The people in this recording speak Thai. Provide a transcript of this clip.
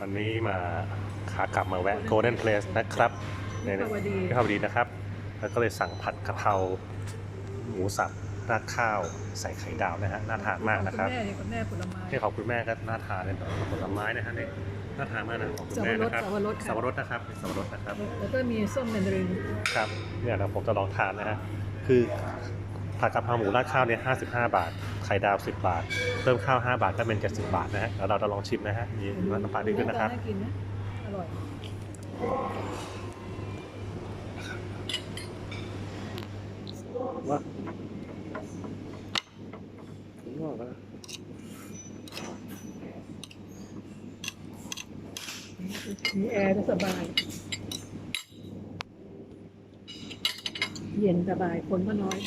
วันนี้มาขากลับมาแวะ Golden Place นะครับในวิภาวดีวิภาวดีนะครับ แล้วก็เลยสั่งผัดกะเพราหมูสับราดข้าวใส่ไข่ดาวนะฮะน่าทานมากนะครับณแม่เนี่ยคุณแม่ผลไม้ที่ของคุณแม่ก็น่าทานเลยผลไม้นะฮะนี่น่าทานมากนะของคุณแม่นะครับสับปะรดสับปะรดนะครับสับปะรดนะครับ แล้วก็มีส้มแมนดารินครับเนี่ยนะผมจะลองทานนะฮะคือ ผัดกะเพราหมูราดข้าวเนี่ย55บาท ไข่ดาว10บาท เพิ่มข้าว5บาทก็เป็น70บาทนะฮะแล้วเราจะลองชิมนะฮะมีน้ำปลาด้วยนะครับน่ากินนะอร่อย ว่าผมว่าแล้วมีแอร์ก็สบาย เย็นสบาย คนก็น้อย